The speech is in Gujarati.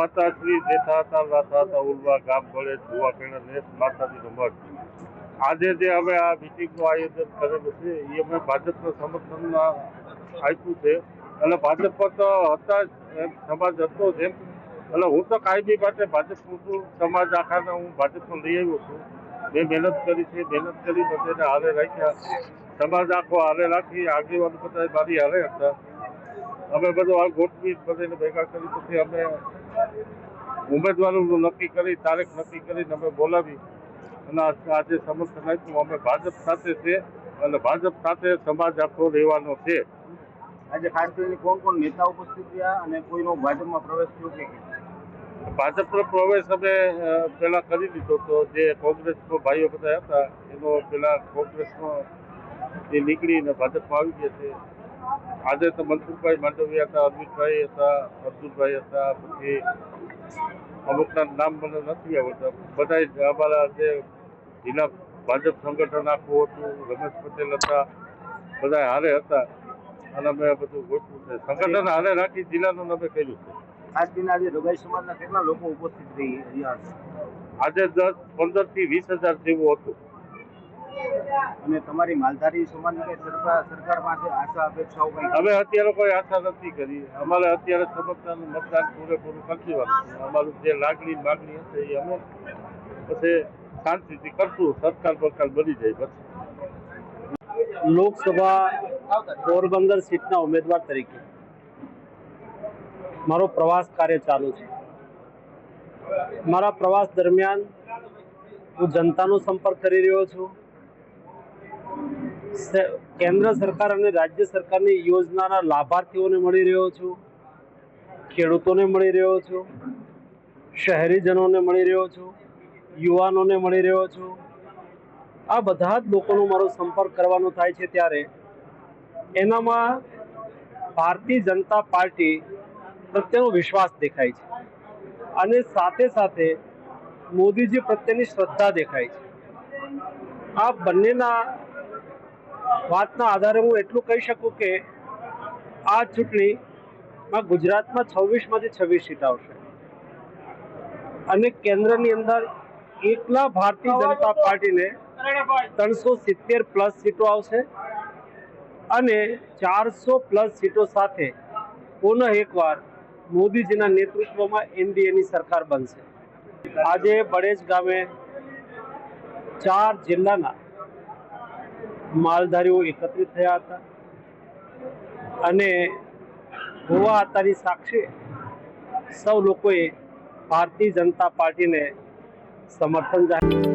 હતા શ્રી દેથા હતા રાથા હતા ઉલવા ગામ ભળે જોવા કેણા નેસ માતાજી રમત આજે જે અમે આ મિટિંગનું આયોજન કરેલું છે, એ અમે ભાજપના સમર્થનમાં આપ્યું છે. અને ભાજપ પર તો હતા સમાજ હતો જેમ એટલે હું તો કાયમી માટે ભાજપ છું સમાજ આખાને હું ભાજપમાં લઈ આવ્યો છું. મેં મહેનત કરી છે, મહેનત કરી બધાને હારે રાખ્યા. સમાજ આખો હારે રાખી, આગેવાન બધા મારી હારે હતા. અમે બધું આ ગોઠવી બધાને ભેગા કરી પછી અમે ઉમેદવારોનું નક્કી કરી તારીખ નક્કી કરીને અમે બોલાવી. અને આજે સમર્થન આપ્યું. અમે ભાજપ સાથે છે અને ભાજપ સાથે સમાજ આખો રહેવાનો છે. આજે ખાસ કરીને કોણ કોણ નેતા ઉપસ્થિત રહ્યા અને કોઈનો ભાજપમાં પ્રવેશ થયો કે? ભાજપનો પ્રવેશ અમે પહેલાં પેલા કરી દીધો તો જે કોંગ્રેસનો ભાઈઓ બધા હતા એનો પેલા કોંગ્રેસમાં એ નીકળીને ભાજપમાં આવી ગયા છે. આજે તો મનસુખભાઈ માંડવિયા હતા અરવિંદભાઈ હતા અર્જુનભાઈ હતા પછી અમુકના નામ મને નથી આવડતા બધા અમારા જે જિલ્લા ભાજપ સંગઠન આખું હતું રમેશ પટેલ હતા બધા હારે હતા. અને અમે બધું ગોઠવું છે. સંગઠન હારે રાખી જિલ્લાનું અમે કર્યું છે. ખાસ કરીને આજે સમાજના કેટલા લોકો ઉપસ્થિત રહી રહ્યા છે? આજે દસ પંદરથી વીસ હજાર જેવું હતું. અને તમારી માલધારી સમાજની સરકાર સરકાર પાસે આશા અપેક્ષાઓ કઈ? અમે અત્યારે કોઈ આશા નથી કરી. અમારે અત્યારે સમસ્યાનું મતદાન પૂરેપૂરું કરતી અમારું જે લાગણી માગણી હશે એ અમે પછી શાંતિથી કરશું. સરકાર બરકાર બની જાય પછી લોકસભા પોરબંદર સીટના ઉમેદવાર તરીકે મારો પ્રવાસ કાર્ય ચાલુ છે. મારા પ્રવાસ દરમિયાન હું જનતાનો સંપર્ક કરી રહ્યો છું. કેન્દ્ર સરકાર અને રાજ્ય સરકારની યોજનાના લાભાર્થીઓને મળી રહ્યો છું, ખેડૂતોને મળી રહ્યો છું, શહેરીજનોને મળી રહ્યો છું, યુવાનોને મળી રહ્યો છું. આ બધા જ લોકોનો મારો સંપર્ક કરવાનો થાય છે ત્યારે એનામાં ભારતીય જનતા પાર્ટી પ્રત્યેનો વિશ્વાસ દેખાય છે અને સાથે સાથે મોદીજી પ્રત્યેની શ્રદ્ધા દેખાય છે. આ બંનેના વાતના આધારે હું એટલું કહી શકું કે આ ચૂંટણીમાં ગુજરાતમાં છવ્વીસમાંથી છવ્વીસ સીટ આવશે. અને કેન્દ્રની અંદર એકલા ભારતીય જનતા પાર્ટીને ત્રણસો સિત્તેર પ્લસ સીટો આવશે અને ચારસો પ્લસ સીટો સાથે પુનઃ એકવાર મોદીજીના નેતૃત્વમાં એનડીએની સરકાર બનશે. આજે બળેજ ગામે ચાર જિલ્લાના માલધારીઓ એકત્રિત થયા હતા. અને ગોવા હતાની સાક્ષી સૌ લોકોએ ભારતીય જનતા પાર્ટીને સમર્થન જાહેર